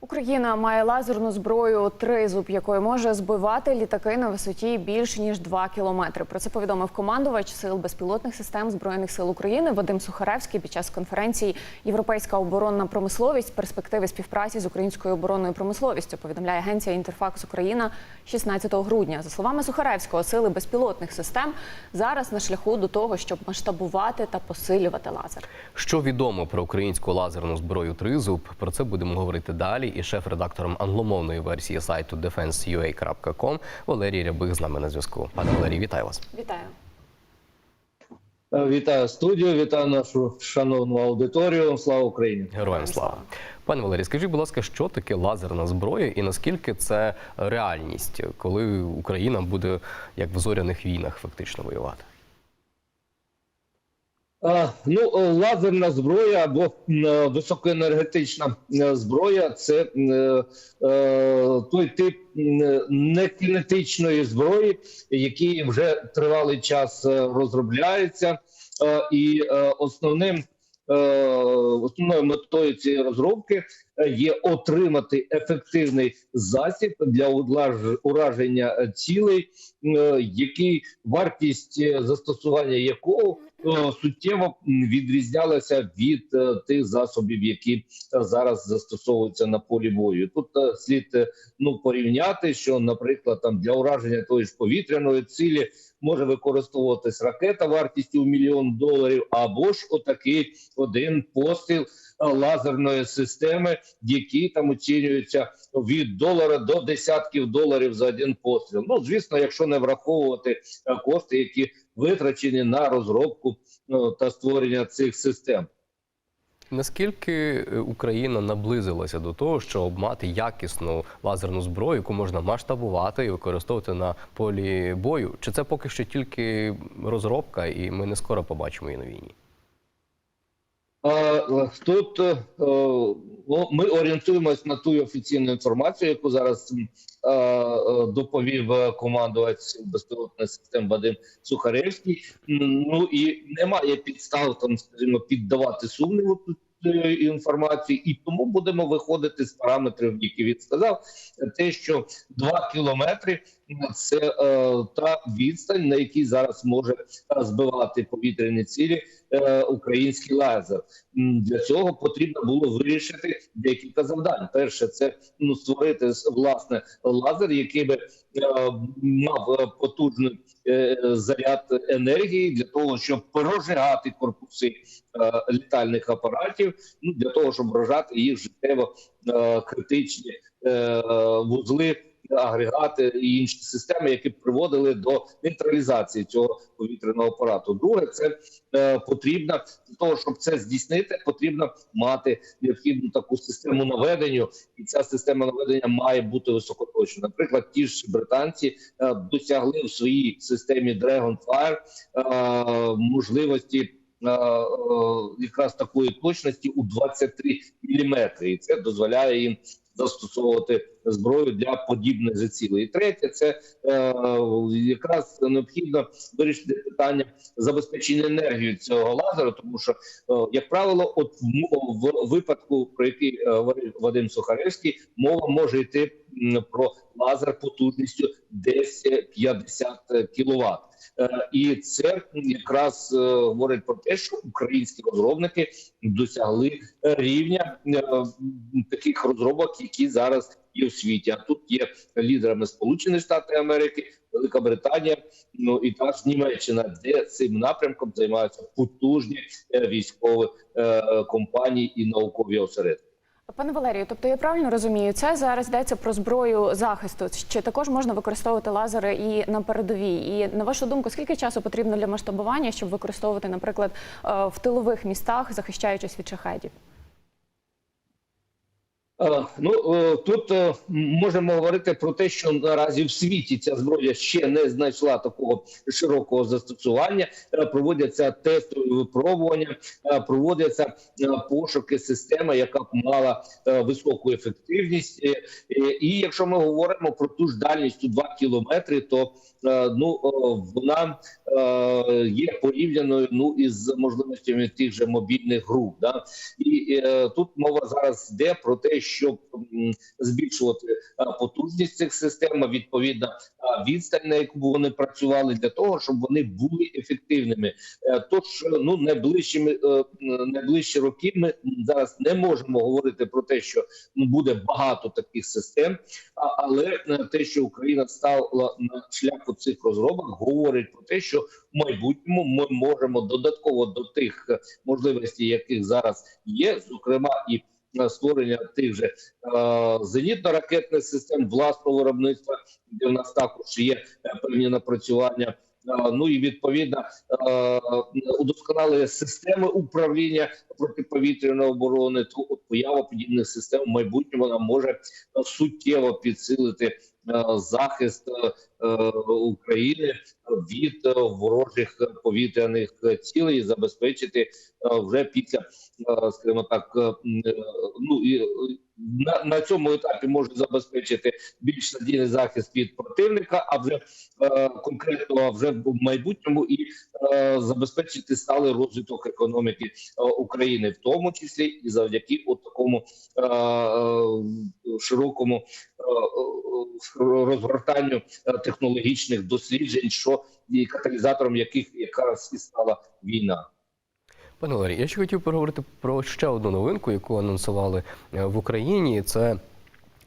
Україна має лазерну зброю тризуб, якою може збивати літаки на висоті більш ніж 2 кілометри. Про це повідомив командувач сил безпілотних систем збройних сил України Вадим Сухаревський під час конференції Європейська оборонна промисловість перспективи співпраці з українською оборонною промисловістю. Повідомляє агенція Інтерфакс Україна 16 грудня. За словами Сухаревського, сили безпілотних систем зараз на шляху до того, щоб масштабувати та посилювати лазер. Що відомо про українську лазерну зброю Тризуб? Про це будемо говорити далі. І шеф-редактором англомовної версії сайту defense.ua.com Валерій Рябих з нами на зв'язку. Пане Валерій, вітаю вас. Вітаю. Е, Вітаю студію, вітаю нашу шановну аудиторію. Слава Україні! Героям слава. Пане Валерій, скажіть, будь ласка, що таке лазерна зброя і наскільки це реальність, коли Україна буде як в зоряних війнах фактично воювати? Ну, е, лазерна зброя або е, високоенергетична е, зброя це той тип некінетичної зброї, який вже тривалий час розробляється, і основним. Е, Основною метою цієї розробки е, є отримати ефективний засіб для ураження цілей, е, який вартість застосування якого суттєво відрізнялася від тих засобів, які зараз застосовуються на полі бою. Тут слід ну порівняти, що, наприклад, там для ураження тої ж повітряної цілі може використовуватись ракета вартістю в мільйон доларів, або ж отакий один постріл е, лазерної системи, які там оцінюються від долара до десятків доларів за один постріл. Ну звісно, якщо не враховувати е, кошти, які витрачені на розробку ну, та створення цих систем. Наскільки е, Україна наблизилася до того, щоб мати якісну лазерну зброю, яку можна масштабувати і використовувати на полі бою? Чи це поки що тільки розробка, і ми не скоро побачимо її на війні? Е, Тут е, ну, ми орієнтуємось на ту офіційну інформацію, яку зараз е, е, доповів е, командувач безпілотних систем Вадим Сухаревський. Ну і немає підстав там, скажімо, піддавати сумніву е, інформації, і тому будемо виходити з параметрів, які він сказав. Те, що 2 кілометри це е, та відстань, на якій зараз може збивати повітряні цілі е, український лазер. Для цього потрібно було вирішити декілька завдань. Перше, це ну створити власне лазер, який би е, мав е, потужний е, заряд енергії для того, щоб прожигати корпуси е, літальних апаратів, ну для того, щоб вражати їх життєво е, критичні е, вузли. Агрегати і інші системи, які приводили до нейтралізації цього повітряного апарату. Друге, це е, потрібно для того, щоб це здійснити, потрібно мати необхідну таку систему наведення, і ця система наведення має бути високоточна. Наприклад, ті ж британці е, досягли в своїй системі Dragonfire е, можливості. е, е, Якраз такої точності у 23 міліметри, і це дозволяє їм застосовувати зброю для подібних же цілей. І третє, це е, якраз необхідно вирішити питання забезпечення енергією цього лазеру, тому що, е, як правило, от в, в випадку, про який е, говорив Вадим Сухаревський, мова може йти про лазер потужністю десь 50 кВт. Е, І це якраз е, говорить про те, що українські розробники досягли рівня е, таких розробок, які зараз є в світі. А тут є лідерами Сполучені Штати Америки, Велика Британія, ну і також Німеччина, де цим напрямком займаються потужні військові компанії і наукові осередки. Пане Валерію, тобто я правильно розумію, це зараз йдеться про зброю захисту. Чи також можна використовувати лазери і на передовій? І на вашу думку, скільки часу потрібно для масштабування, щоб використовувати, наприклад, е, в тилових містах, захищаючись від шахедів? Е, Ну е, тут е, можемо говорити про те, що наразі в світі ця зброя ще не знайшла такого широкого застосування. Проводяться тестові випробування, проводяться пошуки системи, яка б мала високу ефективність. І якщо ми говоримо про ту ж дальність у 2 кілометри, то ну вона є порівняною ну із можливостями тих же мобільних груп. Да? І тут мова зараз йде про те, щоб збільшувати е, потужність цих систем, відповідно е, відстань, на яку вони працювали, для того, щоб вони були ефективними. Е, Тож ну найближчими найближчі роки ми зараз не можемо говорити про те, що ну, буде багато таких систем, але те, що Україна стала на шляху цих розробок, говорить про те, що в майбутньому ми можемо додатково до тих можливостей, яких зараз є, зокрема і створення тих же зенітно-ракетних систем власного виробництва, де в нас також є е, певні напрацювання. Ну і відповідно удосконалення системи управління протиповітряної оборони. То от поява подібних систем в майбутньому нам може е, суттєво підсилити захист е, е, України від е, ворожих повітряних цілей, і забезпечити е, вже після, е, скажімо так, е, е, ну і е, на, на цьому етапі може забезпечити більш надійний захист від противника, а вже е, конкретно а вже в майбутньому і е, забезпечити сталий розвиток економіки е, України, в тому числі і завдяки от такому е, е, широкому е, е, розгортанню е, технологічних досліджень, що і каталізатором яких якраз і стала війна. Пане Валерій, я ще хотів поговорити про ще одну новинку, яку анонсували е, в Україні. Це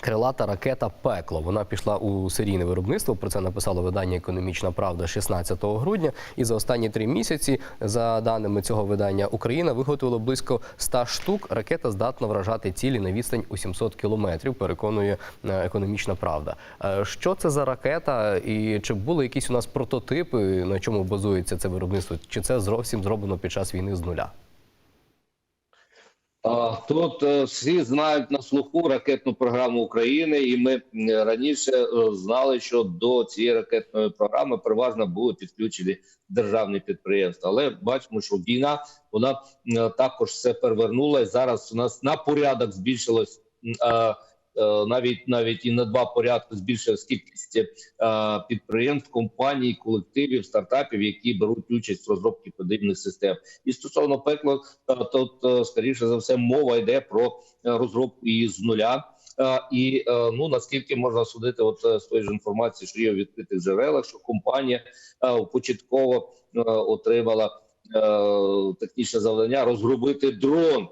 крилата ракета Пекло. Вона пішла у серійне виробництво. Про це написало видання Економічна Правда 16 грудня. І за останні три місяці, за даними цього видання, Україна виготовила близько 100 штук. Ракета здатна вражати цілі на відстань у 700 кілометрів. Переконує е, економічна правда. Е, Що це за ракета, і чи були якісь у нас прототипи, на чому базується це виробництво? Чи це зовсім зроблено під час війни з нуля? Тут е, всі знають на слуху ракетну програму України, і ми раніше е, знали, що до цієї ракетної програми переважно були підключені державні підприємства. Але бачимо, що війна вона також все перевернула. І зараз у нас на порядок збільшилось е, навіть навіть і на два порядки збільшилась кількість е, підприємств, компаній, колективів, стартапів, які беруть участь в розробці подібних систем. І стосовно пекла, е, е, скоріше за все мова йде про е, розробку її з нуля. Е, І е, ну наскільки можна судити, от е, з тої ж інформації, що є в відкритих джерелах, що компанія е, початково е, отримала е, технічне завдання розробити дрон. Е,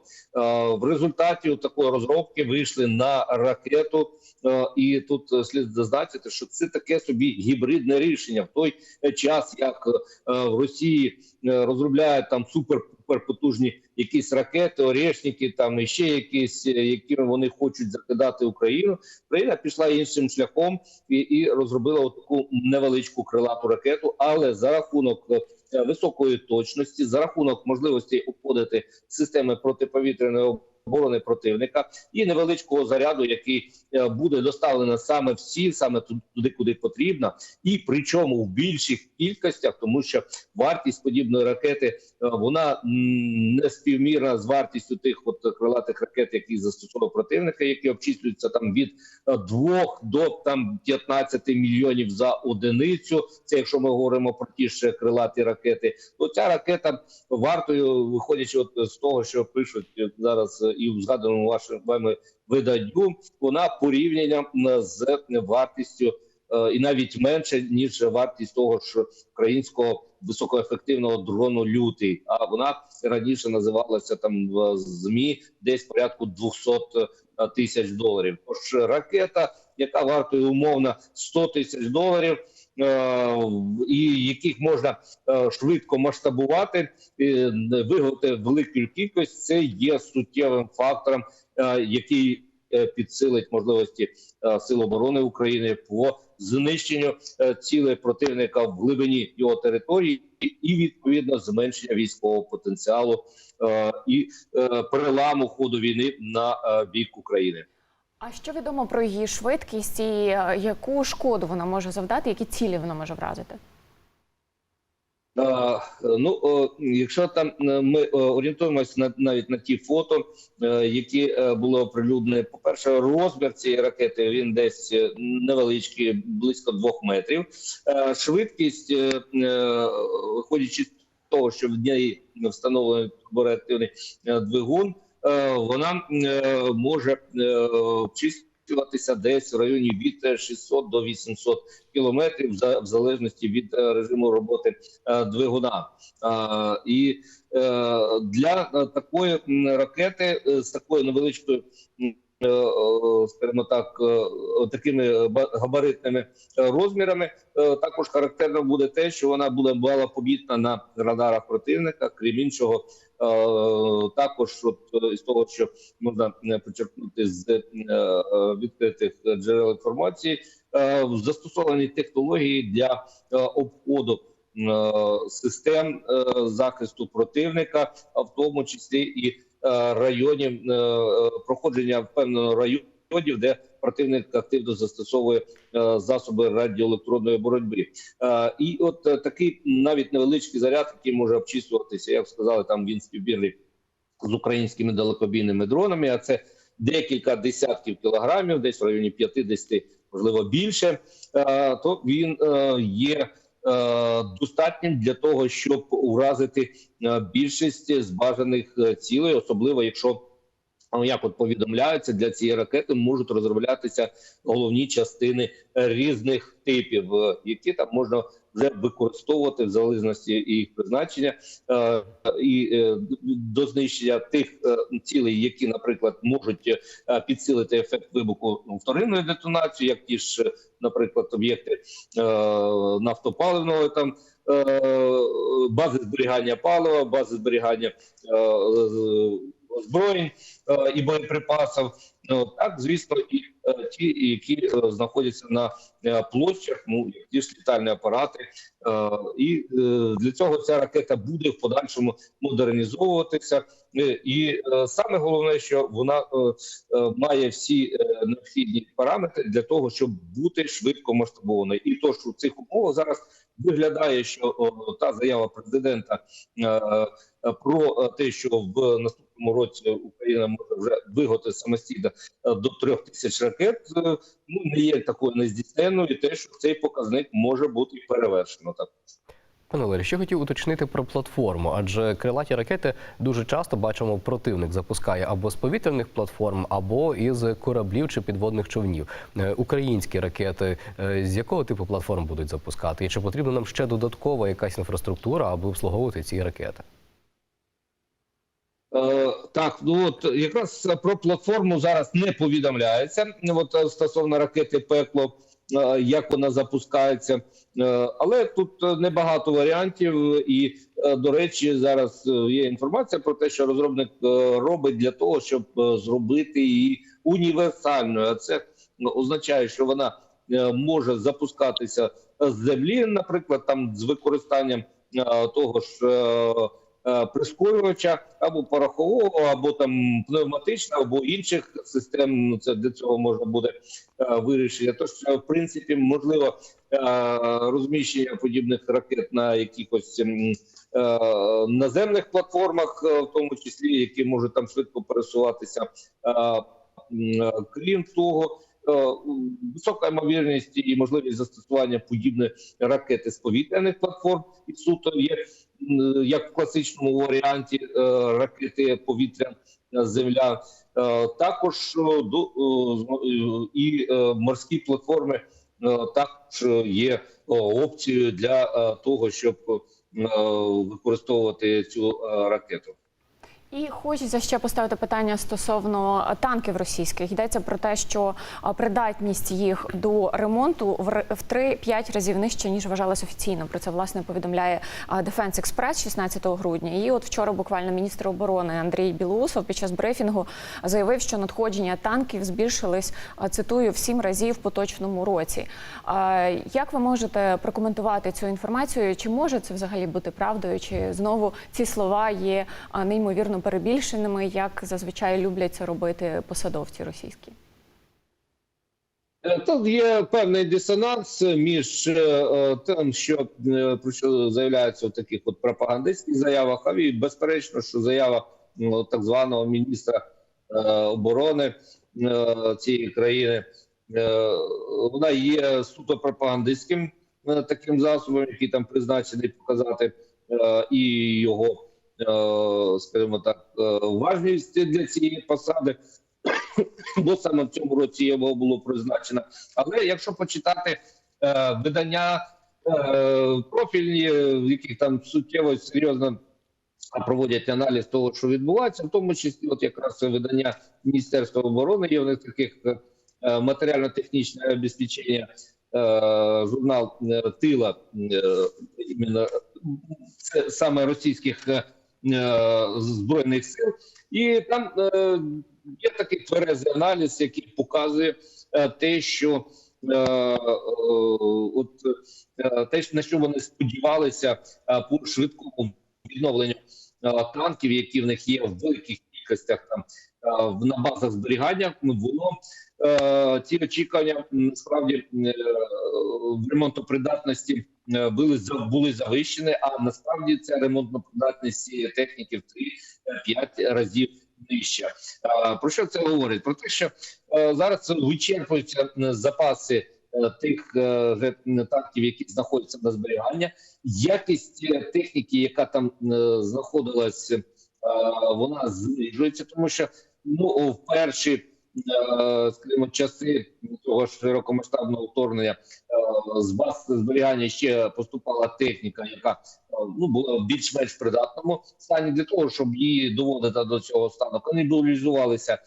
В результаті такої розробки вийшли на ракету, Е, і тут е, слід зазначити, що це таке собі гібридне рішення в той е, час, як е, в Росії е, розробляють там супер потужні якісь ракети, орешники, там і ще якісь, е, якими вони хочуть закидати Україну. Україна пішла іншим шляхом і, і розробила таку невеличку крилату ракету, але за рахунок е, високої точності, за рахунок можливості обходити системи протиповітряної оборони противника і невеличкого заряду, який е, буде доставлено саме в ціль, саме ту- туди, куди потрібно, і причому в більших кількостях, тому що вартість подібної ракети е, вона не співмірна з вартістю тих от крилатих ракет, які застосовує противника, які обчислюються там від 2 до там 15 мільйонів за одиницю. Це якщо ми говоримо про ті ж крилаті ракети, то ця ракета вартою, виходячи от з того, що пишуть зараз е, і в згаданому вашим вами виданню, вона порівняння м, з вартістю. е, І навіть менше ніж вартість того ж українського високоефективного дрону лютий. А вона раніше називалася там в змі десь порядку 200 е, тисяч доларів. Тож ракета, яка вартує умовно 100 тисяч доларів, е, і яких можна е, швидко масштабувати, е, виготовити велику кількість, це є суттєвим фактором, е, який е, підсилить можливості е, Сил оборони України по знищенню е, цілей противника в глибині його території, і- відповідно зменшення військового потенціалу е, і е, переламу ходу війни на е, бік України. А що відомо про її швидкість і е, яку шкоду вона може завдати, які цілі вона може вразити? Е, Ну, е, якщо там е, ми е, орієнтуємося на навіть на ті фото, які були оприлюднені. По перше, розмір цієї ракети він десь невеличкий, близько двох метрів. Швидкість, виходячи з того, що в неї встановлений турбореактивний е, двигун. Е, вона е, може е, обчислюватися десь в районі від 600 до 800 кілометрів, в залежності від режиму роботи двигуна. І для такої ракети з такою невеличкою. Е, е, Скажімо так, е, такими габаритними е, розмірами. Е, Також характерно буде те, що вона буде малопомітна на радарах противника. Крім іншого, е, також от е, із того, що можна е, почерпнути з е, е, відкритих джерел інформації, е, застосовані технології для е, обходу е, систем е, захисту противника, а в тому числі і е, районів е, е, проходження впевненого районів, де противник активно застосовує е, засоби радіоелектронної боротьби. Е, І от е, такий навіть невеличкий заряд, який може обчислюватися, як сказали, там він співбірний з українськими далекобійними дронами. А це декілька десятків кілограмів, десь в районі 50, можливо більше. То він є достатнім для того, щоб уразити більшість з бажаних е, цілей, особливо якщо. Ну, Як от повідомляється, для цієї ракети можуть розроблятися головні частини різних типів, е, які там можна вже використовувати в залежності їх призначення е, і е, до знищення тих цілей, які, наприклад, можуть підсилити ефект вибуху вторинної детонації, як ті ж, наприклад, об'єкти нафтопаливного там. Бази зберігання палива, бази зберігання з- озброєнь е, і боєприпасів. Ну, так, звісно, і ті, які е, знаходяться на е, площах, ну як ті ж літальні апарати, Е, і е, для цього ця ракета буде в подальшому модернізовуватися. Е, І е, саме головне, що вона е, е, має всі е, необхідні параметри для того, щоб бути швидко масштабованою. І то, що в цих умовах зараз виглядає, що та заява президента е, е, про е, те, що в наступному році Україна може вже виготовити самостійно е, до трьох тисяч ракет, е, ну не є такою нездійсненною, і те, що цей показник може бути перевершено так. Пане Валерій, ще хотів уточнити про платформу, адже крилаті ракети дуже часто бачимо, противник запускає або з повітряних платформ, або із кораблів чи підводних човнів. Е, Українські ракети е, з якого типу платформ будуть запускати? І чи потрібна нам ще додаткова якась інфраструктура, аби обслуговувати ці ракети? Так, ну от якраз про платформу зараз не повідомляється. От е, стосовно ракети пекло, е, як вона запускається, Е, але тут небагато варіантів, і до речі, зараз є інформація про те, що розробник робить для того, щоб зробити її універсальною. А це ну, означає, що вона може запускатися з землі, наприклад, там з використанням того ж. Е, прискорювача або порохового, або там пневматичного, або інших систем. Ну це для цього можна буде е, вирішення. Тож, е, в принципі, можливо розміщення подібних ракет на якихось наземних платформах, в тому числі, які можуть там швидко пересуватися. Крім того. Висока ймовірність і можливість застосування подібної ракети з повітряних платформ і суто є як в класичному варіанті е, ракети повітря е, земля. Е, Також і морські платформи також є опцією для того, щоб використовувати цю ракету. І хочеться ще поставити питання стосовно танків російських. Йдеться про те, що придатність їх до ремонту в р- в 3-5 разів нижче ніж вважалось офіційно. Про це власне повідомляє Defense Express 16 грудня. І от вчора буквально міністр оборони Андрій Білоусов під час брифінгу заявив, що надходження танків збільшились цитую в 7 разів в поточному році. Як ви можете прокоментувати цю інформацію? Чи може це взагалі бути правдою? Чи знову ці слова є неймовірно перебільшеними, як зазвичай люблять це робити посадовці російські? Е, Тут є певний дисонанс між е, е, тим, що про що заявляється в таких от пропагандистських заявах, а і безперечно, що заява так званого міністра оборони цієї країни вона є суто пропагандистським таким засобом, який там призначений показати і його скажімо так, е, важність для цієї посади. Бо саме в цьому році його було призначено. Але якщо почитати е, видання е, профільні, в яких там суттєво серйозно проводять аналіз того, що відбувається, в тому числі, от якраз видання Міністерства оборони, є в них таких е, матеріально-технічне обезпечення, е, журнал е, Тила, е, іменно це саме російських е, е, збройних сил, і там е, є такий тверезий аналіз, який показує е, те, що е, е, от е, те, на що вони сподівалися е, по швидкому відновленню е, танків, які в них є в великих кількостях там е, в- на базах зберігання, воно е, ці очікування насправді е, в ремонтопридатності е, були були завищені, а насправді ця ремонтопридатність цієї техніки в 3-5 разів нижча. Е, Про що це говорить? Про те, що е, зараз вичерпуються е, запаси е, тих е, танків, які знаходяться на зберігання. Якість е, техніки, яка там е, знаходилась, е, вона знижується, тому що ну в перші е, скажімо, часи цього широкомасштабного вторгнення е, з баз зберігання ще поступала техніка, яка е, ну була більш-менш придатному стані для того, щоб її доводити до цього стану. Канібалізувалися е,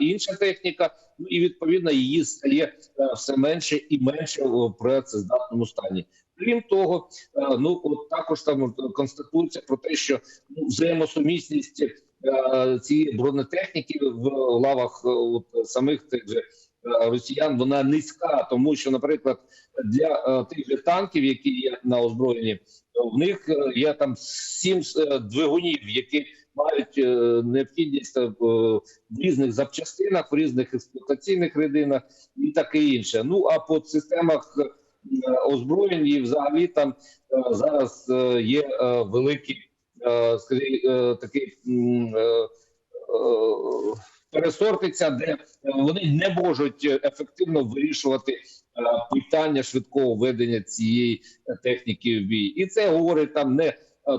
інша техніка, ну і відповідно її стає е, все менше і менше в працездатному стані. Крім того, е, ну от також там констатується про те, що ну, взаємосумісність е, цієї бронетехніки в лавах е, от, самих тих же е, росіян вона низька, тому що, наприклад, для е, тих же танків, які є на озброєнні, в них е, є там сім е, двигунів, які мають е, необхідність е, в різних запчастинах, в різних експлуатаційних рідинах і таке інше. Ну а по системах е, озброєнь і взагалі там е, зараз е, є е, великі, е, скажімо, е, такий е, пересортиця, де вони не можуть ефективно вирішувати питання швидкого ведення цієї техніки в бій, і це говорить там не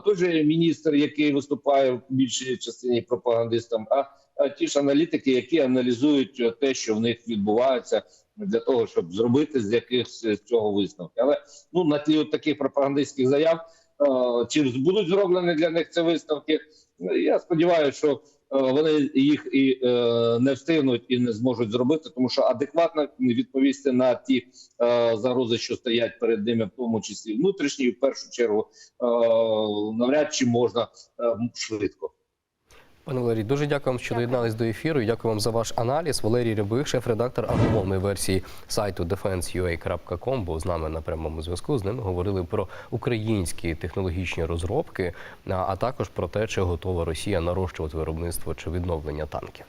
той же міністр, який виступає в більшій частині пропагандистом, а ті ж аналітики, які аналізують те, що в них відбувається, для того, щоб зробити з якихось цього висновки. Але ну на тлі от таких пропагандистських заяв, чи будуть зроблені для них ці висновки? Ну, Я сподіваюся, що е, вони їх і е, не встигнуть і не зможуть зробити, тому що адекватно відповісти на ті е, загрози, що стоять перед ними, в тому числі внутрішні, в першу чергу, е, навряд чи можна е, швидко. Пане Валерій, дуже дякую вам, що доєднались до ефіру. і Дякую вам за ваш аналіз. Валерій Рябих, шеф-редактор англомовної версії сайту defense.ua.com, був з нами на прямому зв'язку. З ними говорили про українські технологічні розробки, а також про те, чи готова Росія нарощувати виробництво чи відновлення танків.